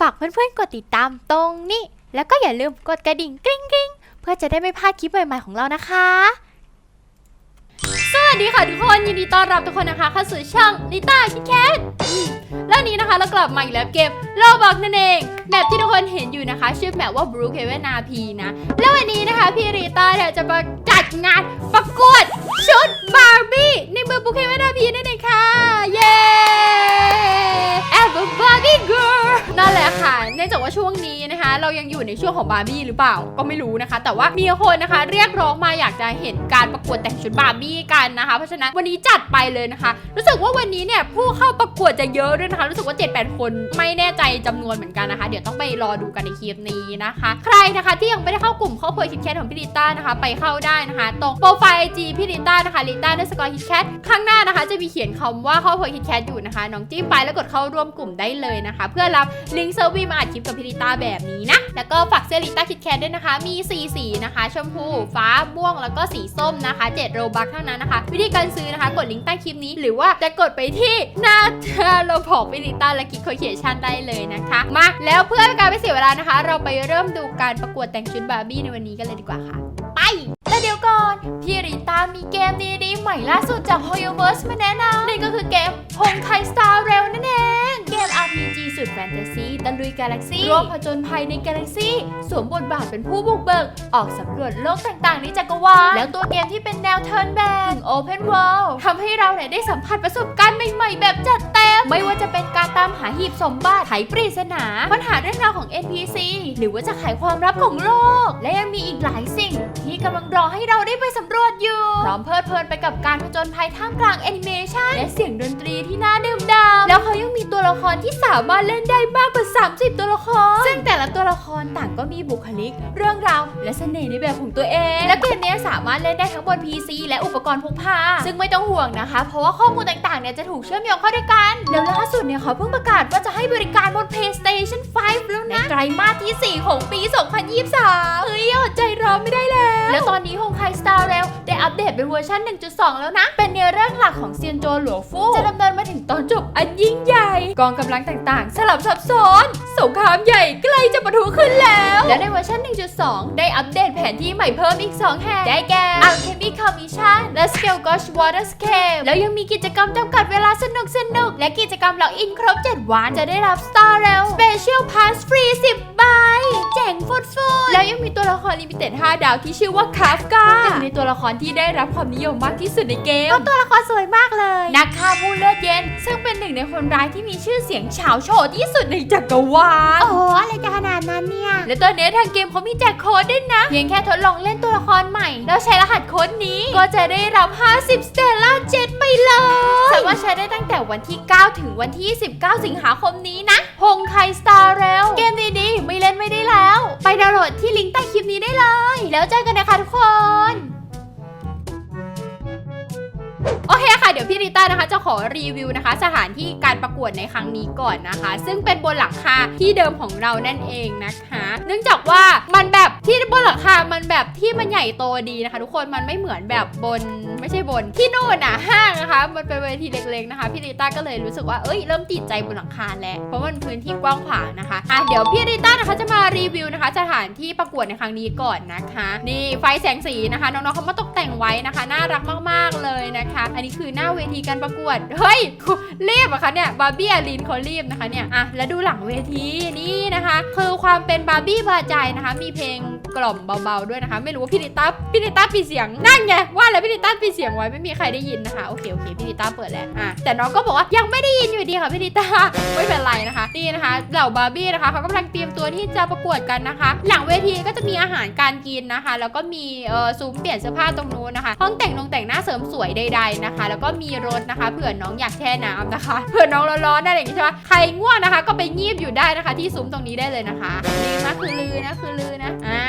ฝากเพื่อนๆกดติดตามตรงนี้ แล้วก็อย่าลืมกดกระดิ่งกริ๊งกริ๊งเพื่อจะได้ไม่พลาดคลิปใหม่ๆของเรานะคะ สวัสดีค่ะทุกคนยินดีต้อนรับทุกคนนะคะเข้าสู่ช่องลิต้าคิดแคทแล้วนี้นะคะเรากลับมาอีกแล้วเกมโลบอกนั่นเองแมปที่ทุกคนเห็นอยู่นะคะ ชื่อแมปว่า Blue c a v e n RP นะ แล้ววันนี้นะคะพี่ริต้าเนี่ยจะมาจัดงานประกวดชุดบาร์บี้ในเมือง Blue c a v e n RP นั่นเองค่ะ เย้ Ever Barbie Girl นั่นแหละค่ะเนื่องจากว่าช่วงนี้นะคะ เรายังอยู่ในช่วงของบาร์บี้หรือเปล่าก็ไม่รู้นะคะ แต่ว่ามีคนนะคะ เรียกร้องมาอยากจะเห็นการประกวดแต่งชุดบาร์บี้กันนะคะ เพราะฉะนั้นวันนี้จัดไปเลยนะคะ รู้สึกว่าวันนี้เนี่ยผู้เข้าประกวดจะเยอะด้วยนะคะ รู้สึกว่า 7-8 คนไม่แน่ใจจำนวนเหมือนกันนะคะ เดี๋ยวต้องไปรอดูกันในคลิปนี้นะคะ ใครนะคะที่ยังไม่ได้เข้ากลุ่มครอบครัวคิดแคทของพี่ลิต้านะคะ ไปเข้าได้นะคะ ตรงโปรไฟล์ไอจีพี่ลิต้านะคะลิต้าเดสกอร์คิดแคทข้างหน้านะคะ จะมีเขียนคำว่าครอบครัวคิดแคทอยู่นะคะน้องจิ้มไปแล้วกดเข้าร่วมกลุ่มได้เลยนะคะ เพื่อรับลิงก์เซอร์วีมาอัดคลิปกับพี่ลิต้าแบบนี้นะ แล้วก็ฝากเสื้อลิต้าคิดแคทด้วยนะคะ มีสีสีนะคะ ชมพู ฟ้า ม่วง แล้วก็สีส้มนะคะ7โรบัคเท่านั้นนะคะ วิธีการซื้อนะคะ กดลิงก์ใต้คลิปนี้ หรือว่าจะกดไปที่หน้าเราบอกพี่ลิต้าและกิจโคเคียชันได้เลยนะคะ มา แล้วเพื่อการไม่เสียเวลานะคะ เราไปเริ่มดูการประกวดแต่งชุดบาร์บี้ในวันนี้กันเลยดีกว่าค่ะ ไปแต่เดี๋ยวก่อน พี่ริต้ามีเกมดีๆใหม่ล่าสุดจาก h o y o v e r s e มาแนะนำนั่ก็คือเกมฮงไคสตาร์เรลนั่นเอง เกม RPG สุดแฟนตาซีตะลุยกาแล็กซี่ร่วมผจญภัยในกาแล็กซี่ สวมบทบาทเป็นผู้บุกเบิก ออกสำรวจโลกต่างๆในจักรวาลแล้วตัวเกมที่เป็นแนวเทิร์นแบน Open World ทำให้เราเนี่ยได้สัมผัสประสบการณ์ใหม่ๆแบบจัดเต็มไม่ จะเป็นการตามหาหีบสมบัติไขปริศนาปัญหาเรื่องราวของ NPC หรือว่าจะไขความลับของโลก และยังมีอีกหลายสิ่ง ที่กำลังรอให้เราได้ไปสำรวจอยู่ พร้อมเพลิดเพลินไปกับการผจญภัยท่ามกลางแอนิเมชันและเสียงดนตรีที่น่าดื่มด่ำแล้วเขายังมีตัวละครที่สามารถเล่นได้มากกว่า 30 ตัวละคร ซึ่งแต่ละตัวละครต่างก็มีบุคลิก เรื่องราว และเสน่ห์ในแบบของตัวเอง และเกมนี้สามารถเล่นได้ทั้งบน PC และอุปกรณ์พกพา ซึ่งไม่ต้องห่วงนะคะ เพราะว่าข้อมูลต่างๆเนี่ยจะถูกเชื่อมโยงเข้าด้วยกันแล้วล่าสุดเนี่ยเขาเพิ่งประกาศว่าจะให้บริการบน PlayStation 5 แล้วนะ ในไตรมาสที่ 4 ของปี 2023 เฮ้ยอดใจรอไม่ได้แล้ว แล้วตอนนี้ฮงไคสตาร์เรลได้อัปเดตเป็นเวอร์ชัน1.2 แล้วนะ เป็นเนื้อเรื่องหลักของเซียนโจหลัวฟู่จะดำเนินมาถึงตอนจบอันยิ่งใหญ่ กองกำลังต่างๆ สลับซับซ้อน สงครามใหญ่ใกล้จะปะทุขึ้นแล้ว และในเวอร์ชัน1.2 ได้อัปเดตแผนที่ใหม่เพิ่มอีก 2 แห่ง ได้แก่ Alchemy Commission และ Scale Gosh Waterscape แล้วยังมีกิจกรรมจำกัดเวลาสนุกสนุกๆและกิจกรรมล็อกอินครบ 7 วันจะได้รับ Star Rail Special Pass ฟรี 10 ใบ เจ๋งฟุดฟุดแล้วยังมีตัวละครลิมิเต็ด5ดาวที่ชื่อว่าคาฟกาหนึ่งในตัวละครที่ได้รับความนิยมมากที่สุดในเกมเพราะตัวละครสวยมากเลย นักฆ่าผู้เลือดเย็น ซึ่งเป็นหนึ่งในคนร้ายที่มีชื่อเสียงเฉาวโฉดที่สุดในจักรวาลโอ้อะไรจะขนาดนั้นเนี่ย และตอนนี้ทางเกมเขามีแจกโค้ดด้วยนะ เพียงแค่ทดลองเล่นตัวละครใหม่ แล้วใช้รหัสโค้ดนี้ก็จะได้รับ 50 Stella Jet ไปเลยสามารถใช้ได้ตั้งแต่วันที่ 9 ถึงวันที่19สิงหาคมนี้นะฮงไคสตาร์เรลเกมดีๆไม่เล่นไม่ได้แล้วไปดาวน์โหลดที่ลิงก์ใต้คลิปนี้ได้เลย แล้วเจอกันนะคะทุกคน โอเคค่ะ เดี๋ยวพี่ริต้านะคะ จะขอรีวิวนะคะ สถานที่การประกวดในครั้งนี้ก่อนนะคะ ซึ่งเป็นบนหลังคาที่เดิมของเรานั่นเองนะคะ เนื่องจากว่ามันแบบที่บนหลังคา มันแบบที่มันใหญ่โตดีนะคะ ทุกคนมันไม่เหมือนแบบบนไม่ใช่บนที่นู่นน่ะห้างนะคะ มันเป็นเวทีเล็กๆนะคะพี่ริต้าก็เลยรู้สึกว่าเอ้ยเริ่มติดใจบนหลังคาแล้วเพราะมันพื้นที่กว้างขวางนะคะอะเดี๋ยวพี่ริต้านะคะจะมารีวิวนะคะ สถานที่ประกวดในครั้งนี้ก่อนนะคะ นี่ไฟแสงสีนะคะน้องๆเขามาตกแต่งไว้นะคะ น่ารักมากๆเลยนะคะอันนี้คือหน้าเวทีการประกวด เฮ้ยรีบอะคะเนี่ยบาร์บี้อลินเขารีบนะคะเนี่ยอะแล้วดูหลังเวทีนี่นะคะ คือความเป็นบาร์บี้บาใจนะคะ มีเพลงกล่อมเบาๆด้วยนะคะ ไม่รู้ว่าพี่ลิต้าพี่ลิต้าปิดเสียงนั่นไงว่าแล้วพี่ลิต้าปิดเสียงไว้ไม่มีใครได้ยินนะคะโอเคโอเคพี่ลิต้าเปิดแล้วอะแต่น้องก็บอกว่ายังไม่ได้ยินอยู่ดีค่ะพี่ลิต้าไม่เป็นไรนะคะนี่นะคะเหล่าบาร์บี้นะคะเขากำลังเตรียมตัวที่จะประกวดกันนะคะ หลังเวทีก็จะมีอาหารการกินนะคะ แล้วก็มีเอ่อซุ้มเปลี่ยนเสื้อผ้าตรงนู้นนะคะ ห้องแต่งนงแต่งหน้าเสริมสวยใดนะคะ แล้วก็มีรถนะคะเผื่อน้องอยากแช่น้ำนะคะเผื่อน้องร้อนๆอะไรอย่างงี้ใช่ไหมใครง่วงนะคะ ก็ไปงีบอยู่ได้นะคะ ที่ซุ้มตรงนี้ได้เลยนะคะนี่นะคือลือนะคือลือนะอ่า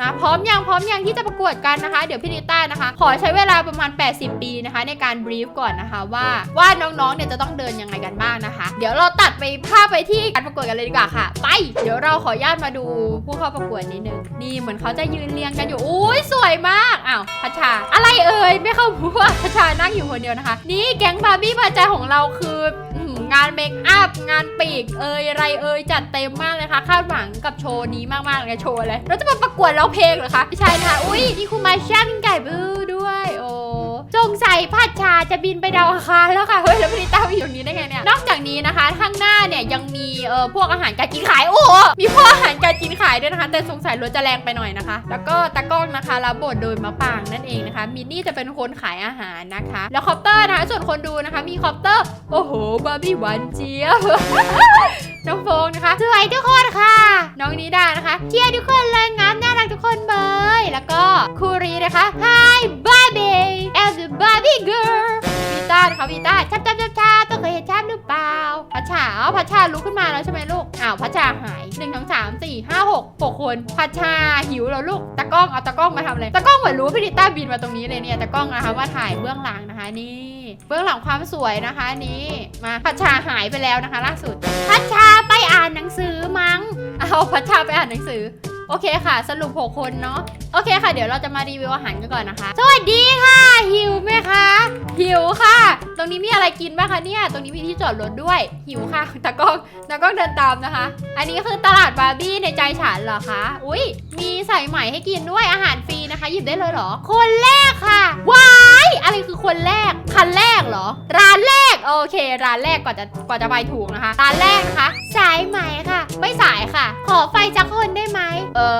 มาพร้อมยังพร้อมยังที่จะประกวดกันนะคะ เดี๋ยวพี่นิต้านะคะ ขอใช้เวลาประมาณ 80 ปีนะคะ ในการบรีฟก่อนนะคะ ว่าว่าน้องๆเนี่ยจะต้องเดินยังไงกันบ้างนะคะ เดี๋ยวเราตัดไปภาพไปที่การประกวดกันเลยดีกว่าค่ะ ไป เดี๋ยวเราขออนุญาตมาดูผู้เข้าประกวดนิดนึงนี่เหมือนเขาจะยืนเรียงกันอยู่อุ้ยสวยมากอ้าวพัชชาอะไรเอ่ยไม่เข้าหัวพัชชานั่งอยู่คนเดียวนะคะ นี่แก๊งบาร์บี้บาใจของเราคืองานเมคอัพงานปีกเอยไรเอยจัดเต็มมากเลยค่ะคาดหวังกับโชว์นี้มากๆเลยโชว์เลยเราจะมาประกวดร้องเพลงเหรอคะไม่ใช่นะคะอุ้ยนี่คุณมาช่างไก่บื้อด้วยโอ้ จงใส่พัดชาจะบินไปดาวอังคารแล้วค่ะเฮ้ยแล้วพี่ต้าไปอยู่ตรงนี้ได้ไงเนี่ยนอกจากนี้นะคะข้างหน้าเนี่ยยังมีเอ่อพวกอาหารการกินขายโอ้โหมีพวกอาหารการกินขายด้วยนะคะ แต่สงสัยรถจะแรงไปหน่อยนะคะ แล้วก็ตากล้องนะคะรับบทโดยมะปางนั่นเองนะคะมินนี่จะเป็นคนขายอาหารนะคะ แล้วคอปเตอร์นะคะส่วนคนดูนะคะมีคอปเตอร์โอ้โหบาร์บี้หวานเจี๊ยบน้องโฟงนะคะสวยทุกคนค่ะ น้องนิดานะคะเชียร์ทุกคนเลยงามน่า ทุกคนเลยแล้วก็คูรีนะคะ Hi Barbie and the Barbie Girl วีต้านะคะวีต้าชับชับชับชับต้องเคยเห็นชับหรือเปล่าพัชชาอ๋อพัชชาลุกขึ้นมาแล้วใช่ไหมลูกอ้าวพัชชาหายหนึ่งสองสามสี่ห้าหกหกคนพัชชาหิวแล้วลูกตากล้องเอาตากล้องมาทำอะไรตากล้องเหมือนรู้พี่ดิต้าบินมาตรงนี้เลยเนี่ยตากล้องนะคะมาถ่ายเบื้องหลังนะคะนี่เบื้องหลังความสวยนะคะนี่มาพัชชาหายไปแล้วนะคะ ล่าสุด พัชชาไปอ่านหนังสือมั้งเอาพัชชาไปอ่านหนังสือ โอเคค่ะ สรุป 6 คนเนาะโอเคค่ะ เดี๋ยวเราจะมารีวิวอาหารกันก่อนนะคะ สวัสดีค่ะ หิวไหมคะ หิวค่ะ ตรงนี้มีอะไรกินบ้างคะเนี่ย ตรงนี้มีที่จอดรถด้วย หิวค่ะตากล้องตากล้องเดินตามนะคะ อันนี้คือตลาดบาร์บี้ในใจฉันเหรอคะ อุ้ยมีใส่ใหม่ให้กินด้วยอาหารฟรีนะคะ หยิบได้เลยเหรอ คนแรกค่ะ ว้ายอะไรคือคนแรก คันแรกเหรอ ร้านแรก โอเค ร้านแรกกว่าจะกว่าจะไปถูกนะคะ ร้านแรกนะคะ สายไหมค่ะ ไม่สายค่ะ ขอไฟจักคนได้ไหม เออ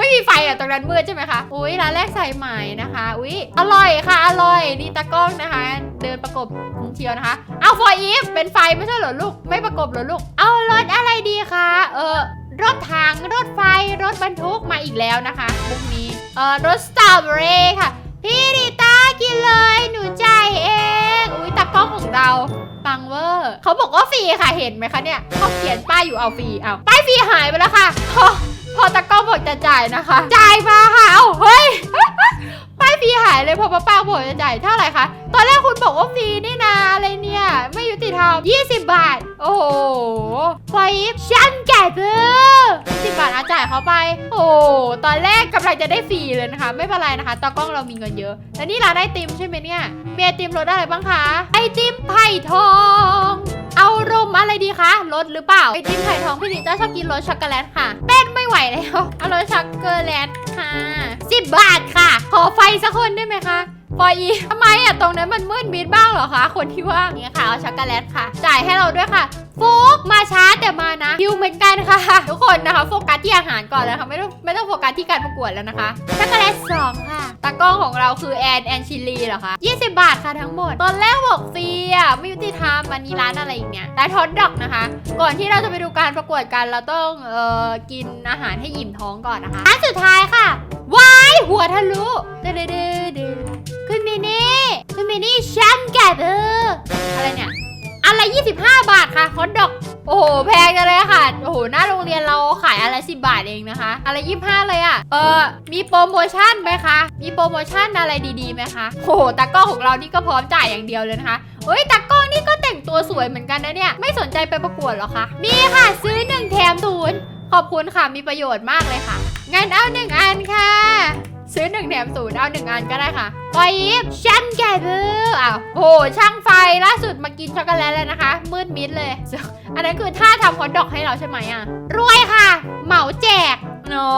ไม่มีไฟอะตรงนั้นมืดใช่ไหมคะ อุ้ยร้านแรกใส่ใหม่นะคะ อุ้ยอร่อยค่ะ อร่อย นี่ตากล้องนะคะ เดินประกบเชียวนะคะ เอาฟออีฟเป็นไฟไม่ใช่เหรอลูก ไม่ประกบเหรอลูก เอารถอะไรดีคะ เออรถถังรถไฟรถบรรทุกมาอีกแล้วนะคะมุกนี้ เออรถสตรอเบอรี่ค่ะ พี่ดิต้ากินเลย หนูใจเอง อุ้ยตากล้องของเราปังเวอร์เขาบอกว่าฟรีค่ะเห็นไหมคะเนี่ยเขาเขียนป้ายอยู่เอาฟรีเอาป้ายฟรีหายไปแล้วค่ะ อพอตะก้อบอกจะจ่ายนะคะ จ่ายมาค่ะ เอาเฮ้ย ป้ายฟรีหายเลยพอป้าป้าบอกจะจ่ายเท่าไหร่คะ ตอนแรกคุณบอกว่าฟรีนี่นาอะไรเนี่ย ไม่ยุติธรรม 20 บาท โอ้โหไฟฉันแก่เบอร์สิบบาทอาจ่ายเขาไป โอ้โหตอนแรกกำลังจะได้ฟรีเลยนะคะ ไม่เป็นไรนะคะตากล้องเรามีเงินเยอะ แล้วนี่ร้านไอติมใช่ไหมเนี่ยมีไอติมรสอะไรบ้างคะ ไอติมไผ่ทอง เอารมอะไรดีคะ รสหรือเปล่า ไอติมไผ่ทองพี่ลิต้าชอบกินรสช็อกโกแลตค่ะเต้นไม่ไหวแล้ว เอารสช็อกโกแลตค่ะ 10 บาทค่ะ ขอไฟสักคนได้ไหมคะ ปอยอีทำไมอะตรงนั้นมันมืดมิดบ้างเหรอคะ คนที่ว่างเนี่ยค่ะเอาช็อกโกแลตค่ะ จ่ายให้เราด้วยค่ะฟุกมาช้าแต่มานะฮิวเหมือนกันค่ะ ทุกคนนะคะโฟกัสที่อาหารก่อนเลยค่ะไม่ต้องไม่ต้องโฟกัสที่การประกวดแล้วนะคะช็อกโกแลตสองค่ะตากล้องของเราคือแอนแอนชิลีเหรอคะ20 บาทค่ะทั้งหมด ตอนแรกบอกฟรีอะไม่ยุติธรรมมันมีร้านอะไรอีกเนี่ยร้านทอดดอกนะคะ ก่อนที่เราจะไปดูการประกวดกันเราต้องเอ่อกินอาหารให้อิ่มท้องก่อนนะคะร้านสุดท้ายค่ะวายหัวทะลุเดเด้อเด้อเด้อ คุณมินี่คุณมินี่ชมป์แกเบออะไรเนี่ยอะไร 25 บาทค่ะฮอทดอก โอ้โห แพงจังเลยค่ะ โอ้โห หน้าโรงเรียนเราขายอะไร10 บาทเองนะคะ อะไร 25 เลยอะ่ะ เออ มีโปรโมชั่นไหมคะ มีโปรโมชั่นอะไรดีๆไหมคะ โอ้โห ตากล้องของเรานี่ก็พร้อมจ่ายอย่างเดียวเลยนะคะเอ้ยตากล้องนี่ก็แต่งตัวสวยเหมือนกันนะเนี่ย ไม่สนใจไปประกวดหรอคะ มีค่ะ ซื้อหนึ่งแถมศูนย์ขอบคุณค่ะ มีประโยชน์มากเลยค่ะ งั้นเอาหนึ่งอันค่ะ ซื้อหนึ่งแถมศูนย์เอาหนึ่งอันก็ได้ค่ะปอยอีฟช่างแก่เบอร์อ้าวโหช่างไฟล่าสุดมากินช็อกโกแลตแล้วนะคะ มืดมิดเลย อันนั้นคือท่าทำฮอทดอกให้เราใช่ไหมอะ รวยค่ะ เหมาแจกเนา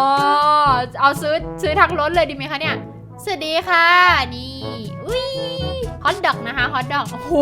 ะเอาซื้อซื้อทั้งรถเลยดีไหมคะเนี่ย สวัสดีค่ะ นี่อุ้ยฮอทดอกนะคะฮอทดอกโอ้โห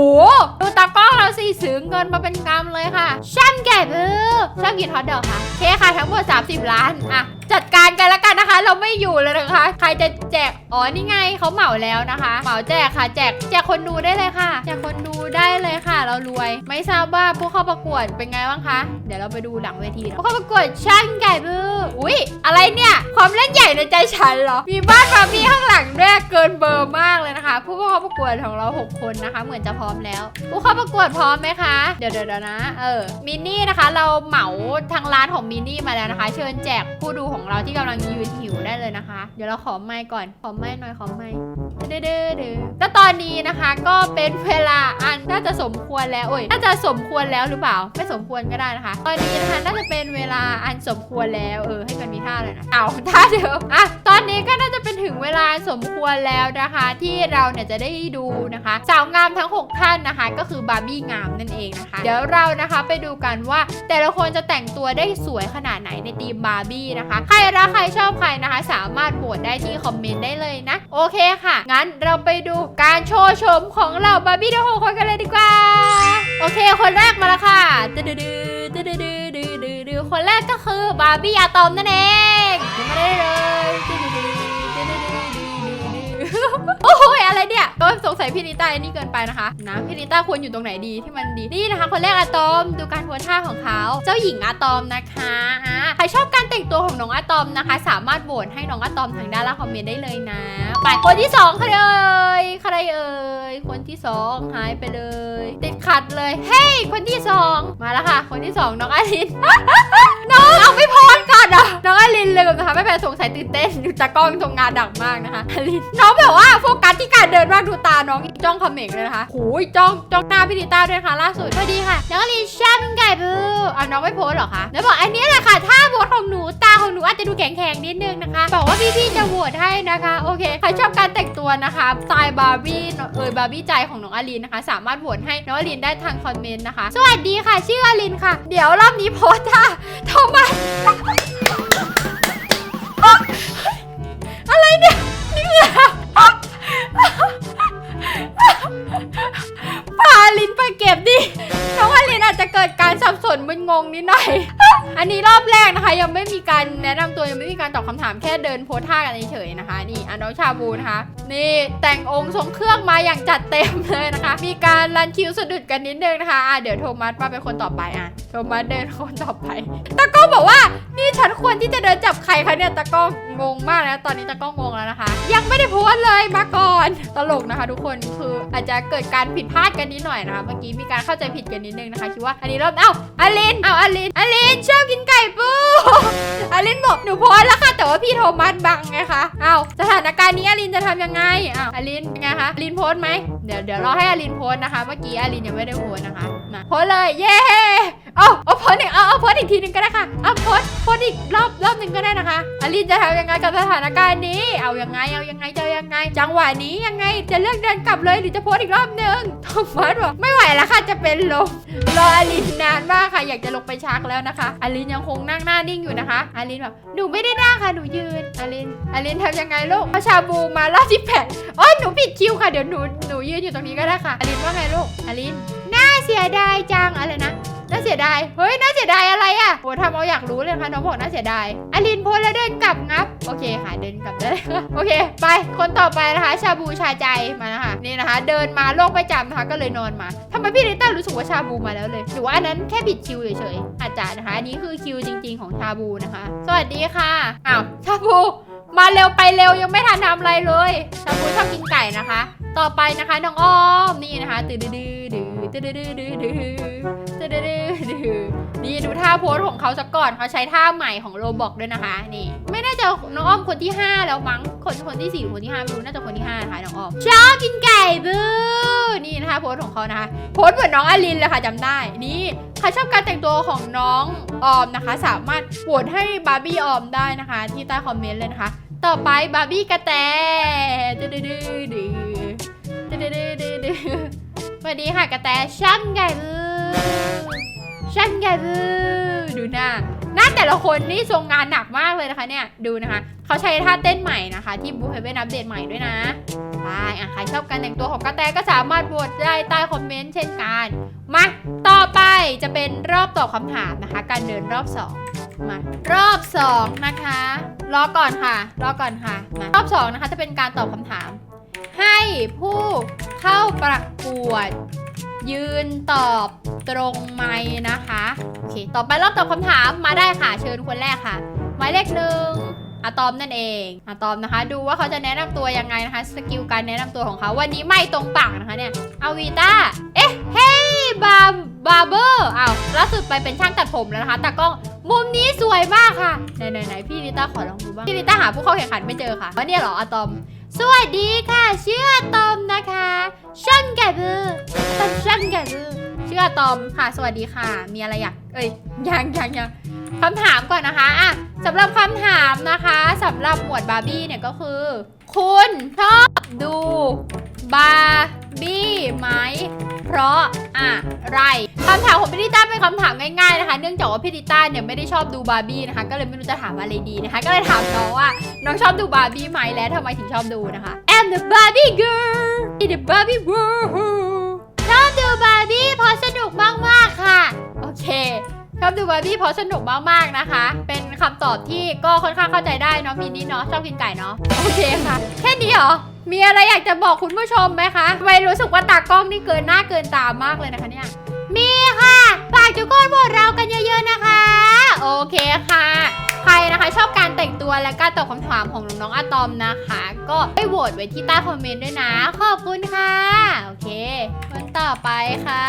ดูตากล้องเราสิซื้อเงินมาเป็นกำเลยค่ะช่างแก่เบอร์ชอบกินฮอทดอกค่ะเคค่ะทั้งหมด30 ล้านอะ จัดการกันแล้วกันนะคะ เราไม่อยู่เลยนะคะ ใครจะแจกอ๋อนี่ไงเขาเหมาแล้วนะคะ เหมาแจกค่ะ แจกแจกคนดูได้เลยค่ะแจกคนดูได้เลยค่ะ เรารวย ไม่ทราบว่าผู้เข้าประกวดเป็นไงบ้างคะเดี๋ยวเราไปดูหลังเวทีผู้เข้าประกวดช่างไก่บืออุ๊ยอะไรเนี่ยความเล่นใหญ่ในใจฉันเหรอมีบ้านบาร์บี้ข้างหลังด้วยเกินเบอร์มากเลยนะคะ ผู้เข้าประกวดของเรา 6 คนนะคะ เหมือนจะพร้อมแล้ว ผู้เข้าประกวดพร้อมไหมคะ เดี๋ยวเดี๋ยวนะเออมินนี่นะคะ เราเหมาทางร้านของมินนี่มาแล้วนะคะ เชิญแจกผู้ดูของของเราที่กำลังยืนหิวได้เลยนะคะ เดี๋ยวเราขอไม้ก่อน ขอไม้หน่อยขอไม้เด้อเด้อเด้อแล้วตอนนี้นะคะก็เป็นเวลาอันน่าจะสมควรแล้วโอ้ยน่าจะสมควรแล้วหรือเปล่า ไม่สมควรก็ได้นะคะ ตอนนี้นะคะน่าจะเป็นเวลาอันสมควรแล้ว เออ ให้มันมีท่าเลยนะเอาท่าเดิมอะต อนนี้ก็น่าจะเป็นถึงเวลาสมควรแล้วนะคะ ที่เราเนี่ยจะได้ดูนะคะสาวงามทั้ง 6 ท่านนะคะ ก็คือบาร์บี้งามนั่นเองนะคะ เดี๋ยวเรานะคะไปดูกันว่าแต่ละคนจะแต่งตัวได้สวยขนาดไหนในทีมบาร์บี้นะคะ ใครรักใครชอบใครนะคะ สามารถโหวตได้ที่คอมเมนต์ได้เลยนะ โอเคค่ะ งั้นเราไปดูการโชว์ชมของเราบาร์บี้ทั้งหกคนกันเลยดีกว่า โอเค คนแรกมาแล้วค่ะดืด ดืดดืดดืดดืดดืดดืดคนแรกก็คือบาร์บี้อาตอมนั่นเองมาได้เลย โอ้โหอะไรเนี่ยก็สงสัยพี่นิต้าอันนี่เกินไปนะคะนะพี่นิต้าควรอยู่ตรงไหนดีที่มันดีนี่นะคะ คนแรกอะตอมดูการโพสท่าของเขาเจ้าหญิงอะตอมนะคะอะใครชอบการแต่งตัวของน้องอะตอมนะคะ สามารถโหวตให้น้องอะตอมทางด้านล่างคอมเมนต์ได้เลยนะไปคนที่สองใครเอ่ยใครเอ่ยคนที่สองหายไปเลย ติดขัดเลยเฮ้ยคนที่สองมาแล้วค่ะ คนที่สองน้องอาลินน้องเอาไม่พอก นะน้องอลินลืมนะคะไม่เป็นสงสัยตื่นเต้นดูตากล้องทำงานดักมากนะคะอลินน้องแบบว่าโฟกัสที่การเดินมากดูตาน้องจ้องเขม็งเลยนะคะหูยจ้องจ้องหน้าพี่ดิต้าด้วยนะคะล่าสุดสวัสดีค่ะน้องอลินชาเป็นไก่บูเอาน้องไม่โพสหรอคะแล้วบอกอันนี้แหละค่ะถ้าโหวตของหนูตาของหนูอาจจะดูแข็งๆนิดนึงนะคะบอกว่าพี่ๆจะโหวตให้นะคะโอเคใครชอบการแต่งตัวนะคะสไตล์บาร์บี้เอยบาร์บี้ใจของน้องอลินนะคะ สามารถโหวตให้น้องอลินได้ทางคอมเมนต์นะคะ สวัสดีค่ะ ชื่ออลินค่ะ เดี๋ยวรอบนี้โพสท่าทมัสอะไร พาลินไปเก็บดิเพราะว่าลินอาจจะเกิดการสับสนมึนงงนิดหน่อย อันนี้รอบแรกนะ คะยังไม่มีการแนะนำตัวยังไม่มีการตอบคำถามแค่เดินโพสท่ากันเฉยๆนะคะ นี่อันน้องชาบูนะคะ นี่แต่งองค์ทรงเครื่องมาอย่างจัดเต็มเลยนะคะ มีการรันคิวสะดุดกันนิดนึงนะคะอะเดี๋ยวโทมัสมาเป็นคนต่อไปอะโทมัสเดินคนต่อไปตะก้องบอกว่านี่ฉันควรที่จะเดินจับใครคะเนี่ยตะก้องงงมากแล้วตอนนี้ตะก้องงงแล้วนะคะ ยังไม่ได้โพสเลยมาก่อนตลกนะคะ ทุกคนคืออาจจะเกิดการผิดพลาดกันนิดหน่อยนะคะ เมื่อกี้มีการเข้าใจผิดกันนิดนึงนะคะคิดว่าอันนี้รอบเอ้าอลินเอ้าอลินอลินชอบกินไก่ปูอลินบอกหนูโพสแล้วค่ะ แต่ว่าพี่โทมัสบังไงคะเอ้าสถานการณ์นี้อลินจะทำยังไงเอ้าอลินยังไงคะอลินโพสไหมเดี๋ยวเดี๋ยวรอให้อลินโพสนะคะ เมื่อกี้อลินยังไม่ได้โพสนะคะมาโพสเลยเย้ เอาเอาโพสอีกเอาเอาโพสอีกทีหนึงก็ได้ค่ะเอาโพสโพสอีกรอบรอบหนึ่งก็ได้นะคะอลินจะทำยังไงกับสถานการณ์นี้ เอายังไงเอายังไงจะยังไง จังหวะนี้ยังไงจะเลือกเดินกลับเลยหรือจะโพสอีกรอบหนึ่งโทมัสบอกไม่ไหวแล้วค่ะจะเป็นลมรออลินนานมากค่ะอยากจะลงไปชักแล้วนะคะอลินยังคงนั่งหน้านิ่งอยู่นะคะอลินแบบหนูไม่ได้นั่งค่ะหนูยืนอลินอลินทำยังไงลูกพระชาบูมารอบที่แปดอ๋อหนูผิดคิวค่ะเดี๋ยวหนูหนูยืนอยู่ตรงนี้ก็ได้ค่ะอลินว่าไงลูกอลินน่าเสียดายจังอะไรนะ น่าเสียดาย เฮ้ย น่าเสียดายอะไรอะ่ะโหทำเอาอยากรู้เลยค่ะน้องบอกน่าเสียดายอลินโพสแล้วเดินกลับงับ โอเคค่ะ เดินกลับได้ค่ะโอเค ไป คนต่อไปนะคะ ชาบูชาใจมานะคะ นี่นะคะ เดินมาโลกประจำนะคะ ก็เลยนอนมาทำไมพี่ลิต้ารู้สึกว่าชาบูมาแล้วเลย หรือว่าอันนั้นแค่ผิดคิวเฉยๆ อาจจะนะคะ อันนี้คือคิวจริง ๆ ของชาบูนะคะ สวัสดีค่ะ อ้าว ชาบู มาเร็วไปเร็วยังไม่ทันทำอะไรเลย ชาบูชอบกินไก่นะคะ ต่อไปนะคะน้องอ้อม นี่นะคะ ตื่นดื้อดื้อตื่นดื้อดื้อดื้อดื้อาโพสของเขาซะก่อนเขาใช้ท่าใหม่ของโรบอกด้วยนะคะ นี่ ไม่น่าจะน้องอ้อมคนที่ 5 แล้วมั้งคนคนที่ 4 คนที่5ไม่รู้น่าจะคนที่5นะคะน้องอ้อมชอบกินไก่บูนี่นะคะโพสของเขานะคะ โพสเหมือนน้องอลินเลยค่ะจำได้นี่เขาชอบการแต่งตัวของน้องออมนะคะ สามารถโหวตให้บาร์บี้ออมได้นะคะ ที่ใต้คอมเมนต์เลยนะคะ ต่อไปบาร์บี้กระแตดื้อดื้อดื้อดื้อดื้อดื้ดื้อสวัสดีค่ะกระแตช่านไก่บู ช่างไก่บูดูหน้าหน้าแต่ละคนนี่ทรงงานหนักมากเลยนะคะเนี่ยดูนะคะเขาใช้ท่าเต้นใหม่นะคะ ที่บูเฮเว่นอัปเดตใหม่ด้วยนะไปอะใครชอบการแต่งตัวของกระแตก็สามารถโหวตได้ใต้คอมเมนต์เช่นกันมาต่อไปจะเป็นรอบตอบคำถามนะคะ การเดินรอบ 2 มารอบ 2 นะคะ รอก่อนค่ะ รอก่อนค่ะมารอบ 2 นะคะจะเป็นการตอบคำถาม ให้ผู้เข้าประกวด ยืนตอบตรงไหมนะคะโอเคต่อไปรอบตอบคำถามมาได้ค่ะเชิญคนแรกค่ะ หมายเลขหนึ่งอะตอมนั่นเองอะตอมนะคะ ดูว่าเขาจะแนะนำตัวยังไงนะคะสกิลการแนะนำตัวของเขาวันนี้ไม่ตรงปากนะคะเนี่ยเอาวีต้าเอ๊ะเฮ้บาบาร์เบอร์อ้าวล่าสุดไปเป็นช่างตัดผมแล้วนะคะแต่ก็มุมนี้สวยมากค่ะไหนไหนไหนพี่ลิต้าขอลองดูบ้างพี่ลิต้าหาผู้เข้าแข่งขันไม่เจอค่ะว่าเนี่ยเหรออะตอม สวัสดีค่ะ ชื่ออะตอมนะคะชันแกบือเป็นช่างแกบือชื่ออะตอมค่ะ สวัสดีค่ะ มีอะไรอยากเอ้ยยังยังยังคำถามก่อนนะคะอะสำหรับคำถามนะคะสำหรับหมวดบาร์บี้เนี่ยก็คือ คุณชอบดูบาร์ บี้ไหม เพราะอะไรคำถามของพี่ดิต้าเป็นคำถามง่ายๆนะคะ เนื่องจากว่าพี่ดิต้าเนี่ยไม่ได้ชอบดูบาร์บี้นะคะ ก็เลยไม่รู้จะถามอะไรดีนะคะ ก็เลยถามน้องว่าน้องชอบดูบาร์บี้ไหมและทำไมถึงชอบดูนะคะ I'm the Barbie girl in the Barbie world ชอบดูบาร์บี้เพราะสนุกมากๆค่ะ โอเคชอบดูบาร์บี้เพราะสนุกมากๆนะคะ เป็นคำตอบที่ก็ค่อนข้างเข้าใจได้เนาะมินนี่เนาะชอบกินไก่เนาะโอเคค่ะ แค่นี้เหรอ มีอะไรอยากจะบอกคุณผู้ชมไหมคะทำไมรู้สึกว่าตากล้องนี่เกินหน้าเกินตามากเลยนะคะเนี่ย มีค่ะฝากทุกคนโหวตเรากันเยอะๆนะคะ โอเคค่ะ ใครนะคะ ชอบการแต่งตัวและการตอบคำถามของน้องอะตอมนะคะ ก็ให้โหวตไว้ที่ใต้คอมเมนต์ด้วยนะ ขอบคุณค่ะ โอเคคนต่อไปค่ะ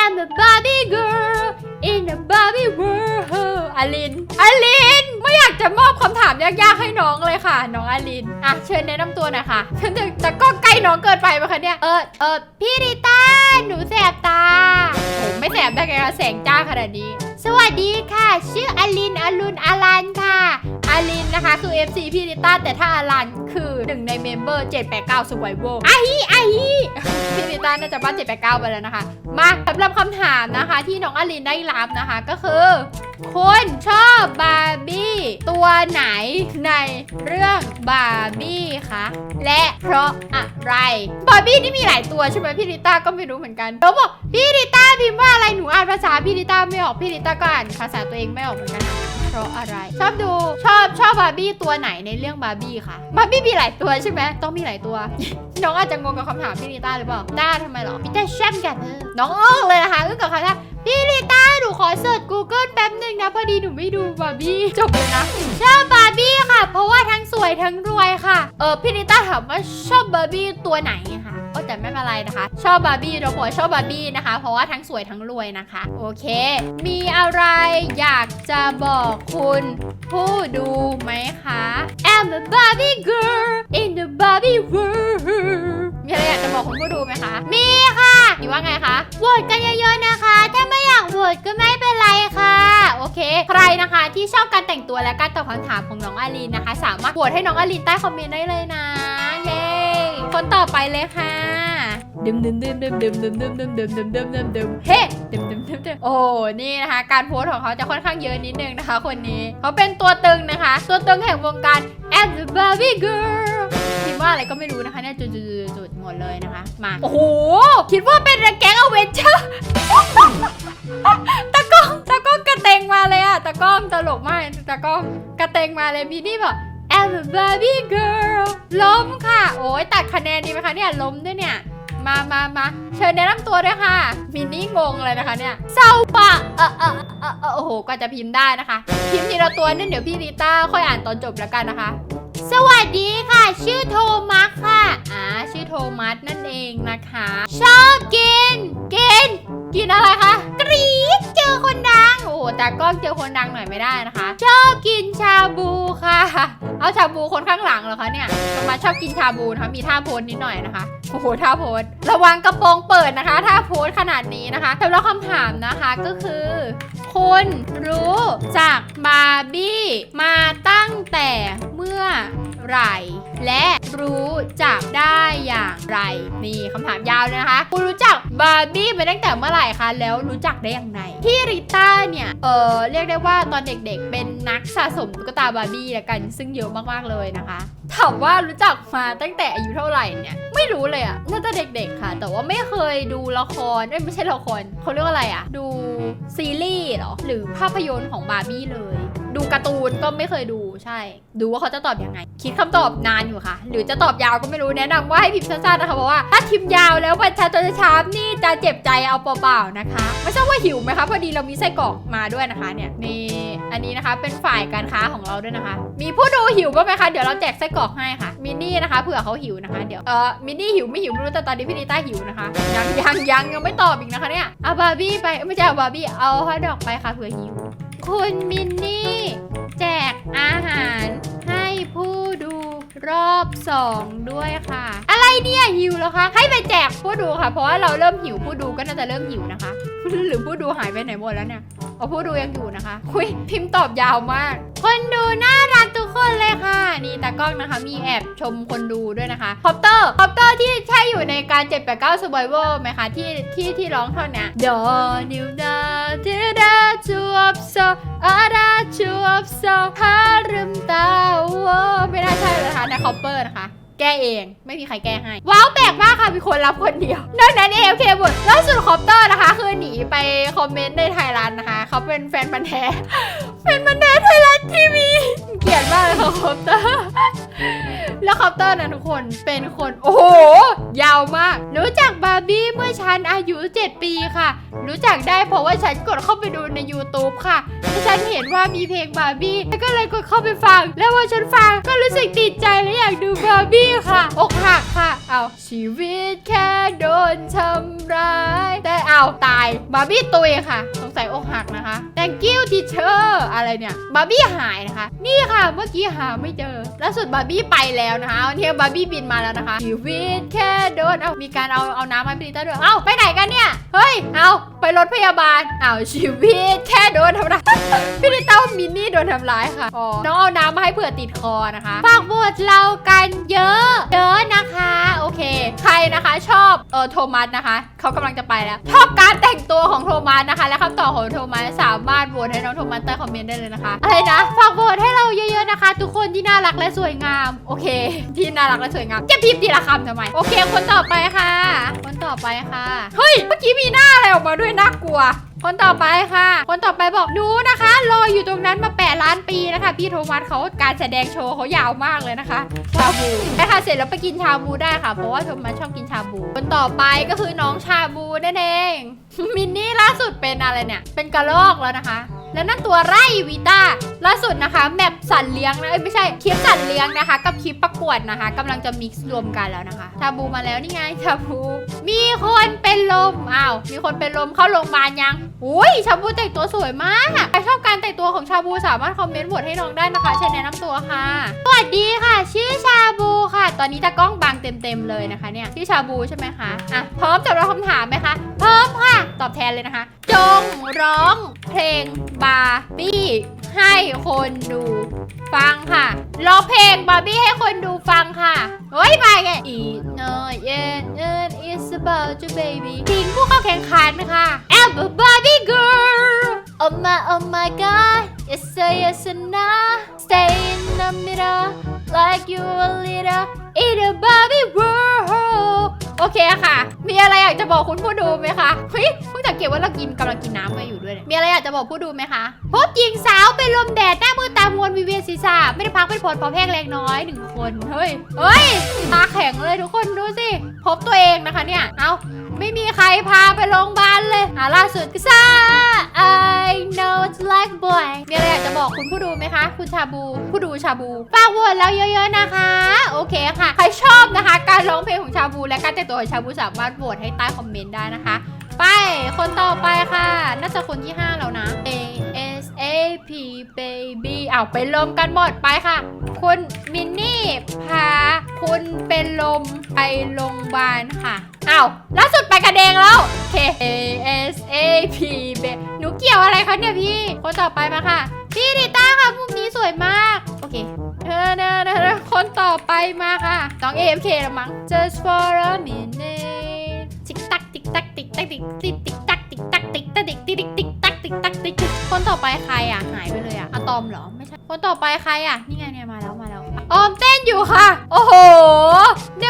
I'm a Barbie girl in a Barbie world อลินอลินไม่อยากจะมอบคำถามยากๆให้น้องเลยค่ะ น้องอลินอะเชิญแนะนำตัวหน่อยค่ะฉันจะจะก็ใกล้น้องเกินไปไหมคะเนี่ยเออเออพี่ริต้าหนูแสบตา ผมไม่แสบได้ไงคะแสงจ้าขนาดนี้ สวัสดีค่ะ ชื่ออลินอรุณอารันค่ะ ลินนะคะ คือ FC พี่ริต้าแต่ถ้าอารันคือหนึ่งในเมมเบอร์ 789 Survival อาฮีอาฮีพี่ริต้าน่าจะบ้าน789 ไปแล้วนะคะ มาสำหรับคำถามนะคะ ที่น้องอลินได้รับนะคะก็คือคุณชอบบาร์บี้ตัวไหนในเรื่องบาร์บี้คะและเพราะอะไรบาร์บี้นี่มีหลายตัวใช่ไหมพี่ริต้าก็ไม่รู้เหมือนกันแล้วบอกพี่ริต้าพิมพ์ว่าอะไรหนูอ่านภาษาพี่ริต้าไม่ออกพี่ริต้าก็อ่านภาษาตัวเองไม่ออกเหมือนกันนะ เพราะอะไร ชอบดูชอบชอบบาร์บี้ตัวไหนในเรื่องบาร์บี้คะบาร์บี้มีหลายตัวใช่ไหมต้องมีหลายตัว น้องอาจจะงงกับคำถามพี่ริต้าหรือเปล่าต้าทำไมหรอพี่ต้าแช่มกันเออน้องอ้องเลยนะคะอึ้งกับคำถามพี่ริต้าหนูขอเสิร์ช Google แป๊บหนึ่งนะพอดีหนูไม่ดูบาร์บี้จบเลยนะชอบบาร์บี้ค่ะ เพราะว่าทั้งสวยทั้งรวยค่ะเออพี่ริต้าถามว่าชอบบาร์บี้ตัวไหนอะคะก็แต่ไม่เป็นไรนะคะ ชอบบาร์บี้เราบอกว่าชอบบาร์บี้นะคะ เพราะว่าทั้งสวยทั้งรวยนะคะ โอเค มีอะไรอยากจะบอกคุณผู้ดูไหมคะ I'm a Barbie girl in the Barbie world มีอะไรอยากจะบอกคุณผู้ดูไหมคะ มีค่ะมีว่าไงคะโหวตกันเยอะๆนะคะ ถ้าไม่อยากโหวตก็ไม่เป็นไรค่ะ โอเค ใครนะคะที่ชอบการแต่งตัวและการตอบคำถามของน้องอาลีนนะคะ สามารถโหวตให้น้องอาลีนใต้คอมเมนต์ได้เลยนะ คนต่อไปเลยค่ะดึมดึมดึมดึมดึมดึมดึมดึมดึมดึมดึมดึมดึมเฮ้ดึมดึมดึมดึมโอ้นี่นะคะ การโพสของเขาจะค่อนข้างเยอะนิดนึงนะคะ คนนี้เขาเป็นตัวตึงนะคะ ตัวตึงแห่งวงการ a the Barbie Girl พิมพ์ว่าอะไรก็ไม่รู้นะคะเนี่ยจุดๆๆๆหมดเลยนะคะ มา โอ้โห คิดว่าเป็นแก๊งอเวนเจอร์ตะก้องตะก้องกระเตงมาเลยอะตะก้องตลกมากตะก้องกระเตงมาเลยมีนี่แบบ I'm a Barbie girl ล้มค่ะ โอ้ยตัดคะแนนดีไหมคะเนี่ยล้มด้วยเนี่ย มามามาเชิญแนะนำตัวด้วยค่ะ มินนี่งงเลยนะคะเนี่ยเศร้าปะเออเออเออเออโอ้โหกว่าจะพิมพ์ได้นะคะ พิมพ์ทีละตัวนั่นเดี๋ยวพี่ลิต้าค่อยอ่านตอนจบแล้วกันนะคะ สวัสดีค่ะ ชื่อโทมัสค่ะอ่าชื่อโทมัสนั่นเองนะคะ ชอบกิน กิน กินอะไรคะกรี๊ดเจอคนดัง โอ้โหแต่กล้องเจอคนดังหน่อยไม่ได้นะคะ ชอบกินชาบูค่ะ เอาชาบูคนข้างหลังเหรอคะเนี่ยโทมัสชอบกินชาบูนะคะมีท่าโพสนิดหน่อยนะคะโอ้โหท่าโพสระวังกระโปรงเปิดนะคะ ถ้าโพสขนาดนี้นะคะสำหรับคำถามนะคะก็คือคุณรู้จักบาร์บี้มาตั้งแต่ มื่อไหร่ และรู้จักได้อย่างไรนี่คำถามยาวเลยนะคะ คุณรู้จักบาร์บี้มาตั้งแต่เมื่อไหร่คะ แล้วรู้จักได้อย่างไรพี่ริต้าเนี่ย เออเรียกได้ว่าตอนเด็กๆ เป็นนักสะสมตุ๊กตาบาร์บี้ละกัน ซึ่งเยอะมากๆเลยนะคะ ถามว่ารู้จักมาตั้งแต่อายุเท่าไหร่เนี่ย ไม่รู้เลยอะน่าจะเด็กๆค่ะ แต่ว่าไม่เคยดูละครเอ้ยไม่ใช่ละครเขาเรียกว่าอะไรอะดูซีรีส์หรอหรือภาพยนตร์ของบาร์บี้เลย ดูการ์ตูนก็ไม่เคยดูใช่ ดูว่าเขาจะตอบยังไง คิดคำตอบนานอยู่ค่ะ หรือจะตอบยาวก็ไม่รู้แนะนำว่าให้พิมพ์สั้นๆนะคะเพราะว่าถ้าพิมพ์ยาวแล้วประชาชนจะช้ำนี่จะเจ็บใจเอาเปล่าๆนะคะ ไม่ทราบว่าหิวไหมคะพอดีเรามีไส้กรอกมาด้วยนะคะเนี่ยมีอันนี้นะคะเป็นฝ่ายการค้าของเราด้วยนะคะ มีผู้ดูหิวบ้างไหมคะเดี๋ยวเราแจกไส้กรอกให้ค่ะมินนี่นะคะเผื่อเขาหิวนะคะเดี๋ยวเออมินนี่หิวไม่หิวไม่รู้แต่ตอนนี้พี่นิต้าหิวนะคะยังยังยังยังไม่ตอบอีกนะคะเนี่ยเอาบาร์บี้ไปไม่ใช่เอาบาร์บี้เอาฮอทดอกไปค่ะเผื่อหิว คุณมินนี่ แจกอาหารให้ผู้ดูรอบสองด้วยค่ะ อะไรเนี่ยหิวแล้วคะ ให้ไปแจกผู้ดูค่ะ เพราะว่าเราเริ่มหิวผู้ดูก็น่าจะเริ่มหิวนะคะ หรือผู้ดูหายไปไหนหมดแล้วเนี่ย เอาผู้ดูยังอยู่นะคะคุยพิมพ์ตอบยาวมาก คนดูน่ารักทุกคนเลยค่ะ นี่ตากล้องนะคะ มีแอบชมคนดูด้วยนะคะคอปเตอร์คอปเตอร์ที่ใช่อยู่ในการ7 8 9 Survivor ไหมคะ ที่ที่ที่ร้องเท่อนเนี้ดอนิวนาทีดาจวบโซอาดาจวบโซฮารึมตาวไม่น่าใช่เลยค่ะในคอปเปอร์นะคะ แก้เอง ไม่มีใครแก้ให้ ว้าวแปลกมากค่ะ มีคนรับคนเดียวนอกนั้นเอฟเคบุตรล่าสุดคอปเตอร์นะคะ คือหนีไปคอมเมนต์ในไทยรัฐนะคะ เขาเป็นแฟนพันธ์แท้เป็นพันธ์แท้ไทยรัฐทีวี เกลียดมากเลยค่ะคอปเตอร์ แล้วคอปเตอร์นะทุกคนเป็นคน โอ้โห ยาวมาก รู้จักบาร์บี้เมื่อฉันอายุ 7 ปีค่ะ รู้จักได้เพราะว่าฉันกดเข้าไปดูใน YouTube ค่ะแล้วฉันเห็นว่ามีเพลงบาร์บี้แล้วก็เลยกดเข้าไปฟัง แล้วพอฉันฟังก็รู้สึกติดใจและอยากดูบาร์บี้ค่ะอกหักค่ะ เอาชีวิตแค่โดนทำร้ายแต่เอาตายบาร์บี้ตุยค่ะ สงสัยอกหักนะคะ thank you teacher อะไรเนี่ยบาร์บี้หายนะคะ นี่ค่ะเมื่อกี้หาไม่เจอล่าสุดบาร์บี้ไปแล้วนะคะวันนี้บาร์บี้บินมาแล้วนะคะชีวิตแค่โดนเอามีการเอาเอาน้ำมาให้พี่ลิต้าด้วยเอ้าไปไหนกันเนี่ยเฮ้ยเอาไปรถพยาบาลเอาชีวิตแค่โดนทำร้ายพี่ลิต้ามินนี่โดนทำร้ายค่ะอ๋อน้องเอาน้ำมาให้เผื่อติดคอนะคะฝากบทเรากันเยอะเยอะนะคะ โอเค ใครนะคะชอบเออโทมัสนะคะเขากำลังจะไปแล้วชอบการแต่งตัว มัสนะคะ และคำตอบของโทมัสสามารถโหวตให้น้องโทมัสใต้คอมเมนต์ได้เลยนะคะ อะไรนะ ฝากโหวตให้เราเยอะๆนะคะ ทุกคนที่น่ารักและสวยงาม โอเค ที่น่ารักและสวยงามจะพิมพ์ทีละคำทำไม โอเค คนต่อไปค่ะ คนต่อไปค่ะ เฮ้ย เมื่อกี้มีหน้าอะไรออกมาด้วยน่ากลัว คนต่อไปค่ะ คนต่อไปบอกหนูนะคะรออยู่ตรงนั้นมาแปดล้านปีนะคะ พี่โทมัสเขาการแสดงโชว์เขายาวมากเลยนะคะชาบูได้ค่ะเสร็จแล้วไปกินชาบูได้ค่ะ เพราะว่าโทมัสชอบกินชาบู คนต่อไปก็คือน้องชาบูนั่นเอง มินนี่ล่าสุดเป็นอะไรเนี่ย เป็นกระรอกแล้วนะคะ แล้วนั่นตัวไร่วีตาล่าสุดนะคะแมปสัตว์เลี้ยงนะเอ้ไม่ใช่คลิปสัตว์เลี้ยงนะคะ กับคลิปประกวดนะคะกำลังจะมิกซ์รวมกันแล้วนะคะชาบูมาแล้วนี่ไงชาบูมีคนเป็นลมอ้าวมีคนเป็นลมเข้าโรงพยาบาลยังอุ้ยชาบูแต่งตัวสวยมากใครชอบการแต่งตัวของชาบูสามารถคอมเมนต์บทให้น้องได้นะคะเช่นแนะนำตัวค่ะสวัสดีค่ะ ชื่อชา ตอนนี้ตากล้องบังเต็มๆเลยนะคะเนี่ยชื่ชาบูใช่ไหมคะอะพร้อมสำหรับคำถามไหมคะพร้อมค่ะ ตอบแทนเลยนะคะ จงร้องเพลงบาร์บี้ให้คนดูฟังค่ะ ร้องเพลงบาร์บี้ให้คนดูฟังค่ะ เฮ้ยมาไง Eat no yet and it's about you baby ทิ้งผู้เข้าแข่งขันค่ะ I'm a Barbie girl Oh my oh my god Yes a yes a no Stay in the middle like you a little in a Barbie world โอเคค่ะ มีอะไรอยากจะบอกคุณผู้ดูไหมคะเฮ้ยเพิ่งสังเกตว่าเรากินกำลังกินน้ำมาอยู่ด้วยเนี่ยมีอะไรอยากจะบอกผู้ดูไหมคะพบหญิงสาวเป็นลมแดดหน้ามือตามวนวิเวียนศีรษะไม่ได้พักไม่ได้ผลเพอแห้งแรงน้อยหนึ่งคนเฮ้ยเฮ้ยตาแข็งเลยทุกคนดูสิพบตัวเองนะคะเนี่ยเอาไม่มีใครพาไปโรงพยาบาลเลยอ่าล่าสุดก็ซ่า บอกคุณผู้ดูไหมคะ คุณชาบู ผู้ดูชาบูฝากโหวตแล้วเยอะ ๆนะคะ โอเคค่ะ ใครชอบนะคะ การร้องเพลงของชาบู และการแต่งตัวของชาบูสามารถโหวตให้ใต้คอมเมนต์ได้นะคะ ไปคนต่อไปค่ะ น่าจะคนที่ 5 แล้วนะ A S A P baby เอาไปลมกันหมดไปค่ะ คุณมินนี่พาคุณเป็นลมไปโรงพยาบาลค่ะอ้าวล่าสุดไปกระเดงแล้วโอเค A S A P b หนูเกี่ยวอะไรคะเนี่ยพี่ คนต่อไปมาค่ะ พี่ดิต้าค่ะมุมนี้สวยมาก โอเคเธอเธอเธอคนต่อไปมาค่ะน้อง AFK ล้วมั้ง just for a minute ติ๊กตักติ๊กตักติ๊กตักติ๊กติ๊กติ๊กตักติ๊กตักติ๊กตักติ๊กติ๊กติ๊กตักติ๊กตักติ๊กคนต่อไปใครอะหายไปเลยอะอะตอมเหรอไม่ใช่คนต่อไปใครอะนี่ไงเนี่ยมาแล้วมาแล้วออมเต้นอยู่ค่ะ โอ้โห Never let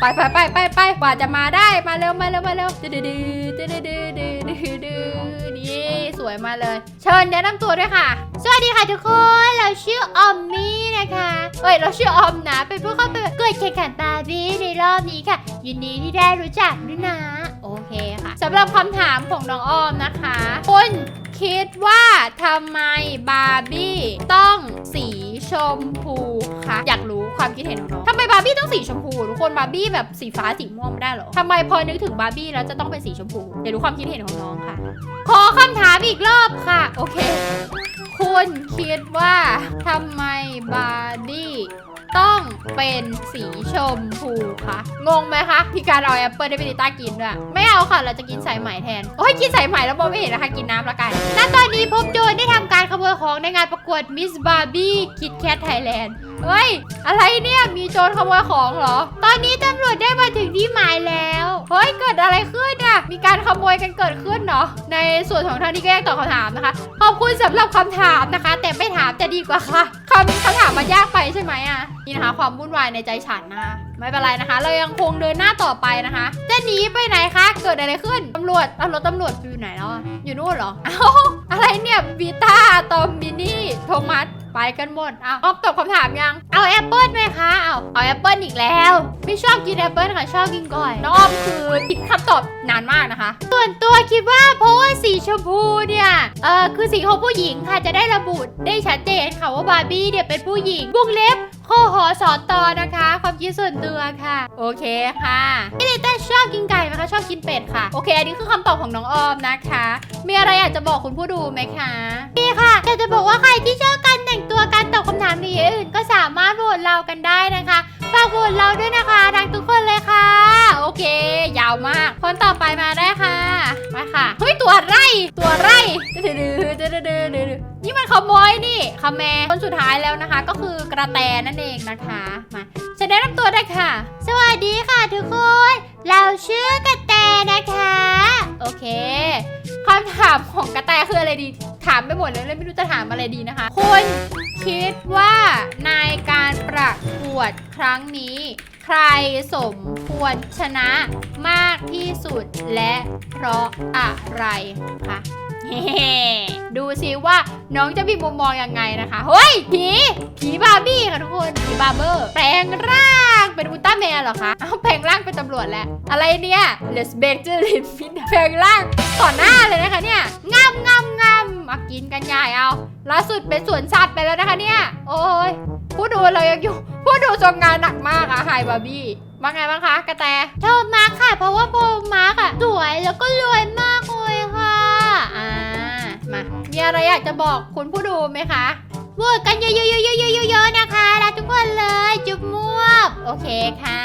ไปไปไปไปไปกว่าจะมาได้มาเร็วมาเร็วมาเร็วดื้อดื้ดือดื้อดื้อดื้อนี่สวยมาเลย เชิญแนะนำตัวด้วยค่ะ สวัสดีค่ะทุกคนเราชื่อออมมี่นะคะเอ้ยเราชื่อออมนะเป็นผู้เข้าไปเกิดแข่งขันบาร์บี้ในรอบนี้ค่ะ ยินดีที่ได้รู้จักด้วยนะ โอเคค่ะสำหรับคำถามของน้องออมนะคะคุณคิดว่าทำไมบาร์บี้ต้องสีชมพูคะอยาก ความคิดเห็นของน้องทำไมบาร์บี้ต้องสีชมพู ทุกคนบาร์บี้แบบสีฟ้าสีม่วงไม่ได้เหรอทำไมพอนึกถึงบาร์บี้แล้วจะต้องเป็นสีชมพูเดี๋ยวดูความคิดเห็นของน้องค่ะ ขอคำถามอีกรอบค่ะ โอเค คุณคิดว่าทำไมบาร์บี้ต้องเป็นสีชมพูคะงงไหมคะพี่การเอาแอปเปิลได้ไปดิต้ากินด้วยไม่เอาค่ะเราจะกินสายไหมแทนโอ้ยกินสายไหมแล้วมองไม่เห็นนะคะกินน้ำละกันณตอนนี้พบโจรได้ทำการขโมยของในงานประกวด Miss Barbie Kit Kat Thailand เฮ้ย อะไรเนี่ย มีโจรขโมยของเหรอ ตอนนี้ตำรวจได้มาถึงที่หมายแล้ว เฮ้ย เกิดอะไรขึ้นอะมีการขโมยกันเกิดขึ้นเนาะ ในส่วนของทางนี้ก็ยังตอบคำถามนะคะ ขอบคุณสำหรับคำถามนะคะ แต่ไม่ถามจะดีกว่าค่ะคำคำถามมันยากไปใช่ไหมอะนี่นะคะ ความวุ่นวายในใจฉันนะคะไม่เป็นไรนะคะ เรายังคงเดินหน้าต่อไปนะคะ จะหนีไปไหนคะ เกิดอะไรขึ้น ตำรวจเอารถตำรวจอยู่ไหนแล้วอะอยู่นู่นเหรอ เอ้า อะไรเนี่ยบีตาตอมมินี่ โทมัส ไปกันหมดอ้าวออมตอบคำถามยัง เอาแอปเปิลไหมคะเอาเอาแอปเปิลอีกแล้ว ไม่ชอบกินแอปเปิลค่ะชอบกินก่อยน้องออมคือคิดคำตอบนานมากนะคะ ส่วนตัวคิดว่าเพราะว่าสีชมพูเนี่ยเออคือสีของผู้หญิงค่ะจะได้ระบุได้ชัดเจนค่ะว่าบาร์บี้เนี่ยเป็นผู้หญิงวงเล็บ ข้อหอสอนต่อนะคะ ความคิดส่วนตัวค่ะ โอเคค่ะพี่ลิต้าชอบกินไก่ไหมคะชอบกินเป็ดค่ะ โอเค อันนี้คือคำตอบของน้องออมนะคะ มีอะไรอยากจะบอกคุณผู้ดูไหมคะพี่ค่ะอยากจะบอกว่าใครที่ชอบการแต่งตัวการตอบคำถามนี้อื่น ก็สามารถโหวตเรากันได้นะคะฝากโหวตเราด้วยนะคะทังทุกคนเลยค่ะ โอเค ยาวมากคนต่อไปมาได้ค่ะมาค่ะเฮ้ยตัวไรตัวไร่ดื้อดื้อดื้อดื้อดื้อดื้อ นี่มันขโมยนี่ขแมคนสุดท้ายแล้วนะคะ ก็คือกระแตนั่นเองนะคะ มาจะแนะนำตัวได้ค่ะ สวัสดีค่ะทุกคน เราชื่อกระแตนะคะ โอเคคำถามของกระแตคืออะไรดี ถามไปหมดเลยเลยไม่รู้จะถามอะไรดีนะคะ คุณคิดว่าในการประกวดครั้งนี้ ใครสมควรชนะมากที่สุดและเพราะอะไรคะ ดูซิว่าน้องจะมีมุมมองยังไงนะคะ เฮ้ย ผี ผีบาร์บี้ค่ะทุกคน ผีบาร์เบอร์ แปลงร่างเป็นอุลตร้าแมนเหรอคะ เอาแปลงร่างเป็นตำรวจแล้ว อะไรเนี่ย Let's bake the l i m i t แปลงร่างต่อหน้าเลยนะคะเนี่ยงามงามงามมากินกันใหญ่เอาล่าสุดเป็นสวนสัตว์ไปแล้วนะคะเนี่ย โอ้ยผู้ดูเรายังอยู่ ผู้ดูทรงงานหนักมากอะไฮบาร์บี้ว่าไงบ้างคะกระแตชอบมากค่ะ เพราะว่าโบมาร์กอะสวยแล้วก็รวยมาก อ่ามามีอะไรอยากจะบอกคุณผู้ดูไหมคะโหวตกันเยอะๆๆๆๆๆนะคะรักทุกคนเลยจุ๊บมั่วบโอเคค่ะ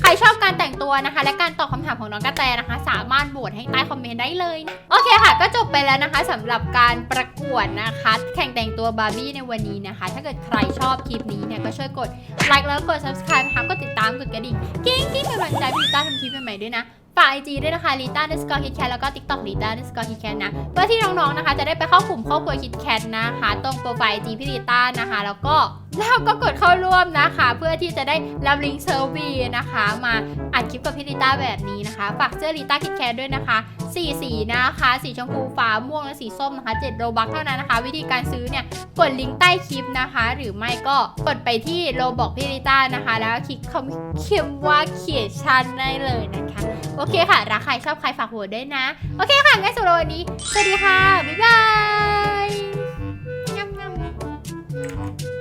ใครชอบการแต่งตัวนะคะ และการตอบคำถามของน้องกระแตนะคะ สามารถโหวตให้ใต้คอมเมนต์ได้เลยนะโอเคค่ะ ก็จบไปแล้วนะคะสำหรับการประกวดนะคะ แข่งแต่งตัวบาร์บี้ในวันนี้นะคะ ถ้าเกิดใครชอบคลิปนี้เนี่ยก็ช่วยกดไลค์แล้วกด subscribe นะคะกดติดตามกดกระดิ่งกิ้งกิ้งเป็นกำลังใจพี่ต้าทำคลิปใหม่ๆด้วยนะ ฝากไอจีด้วยนะคะลิต้าเดสกอร์คิดแคทแล้วก็ติ๊กต็อกลิต้าเดสกอร์คิดแคทนะ เพื่อที่น้องๆนะคะ จะได้ไปเข้ากลุ่มครอบครัวคิดแคทนะคะ ตรงโปรไฟล์ไอจีพี่ลิต้านะคะ แล้วก็แล้วก็กดเข้าร่วมนะคะ เพื่อที่จะได้รับลิงก์เซอร์วีนะคะ มาอัดคลิปกับพี่ลิต้าแบบนี้นะคะ ฝากเสื้อลิต้าคิดแคทด้วยนะคะ 4 สีนะคะ สีชมพูฟ้าม่วงและสีส้มนะคะ7โลบักเท่านั้นนะคะ วิธีการซื้อเนี่ยกดลิงก์ใต้คลิปนะคะ หรือไม่ก็กดไปที่โลบอกพี่ลิต้านะคะ แล้วคลิกคำเขียนว่าเขียนชั้นได้เลยนะคะ โอเคค่ะ รักใครชอบใครฝากหัวด้วยนะ โอเคค่ะงั้นสำหรับวันนี้ สวัสดีค่ะ บ๊ายบาย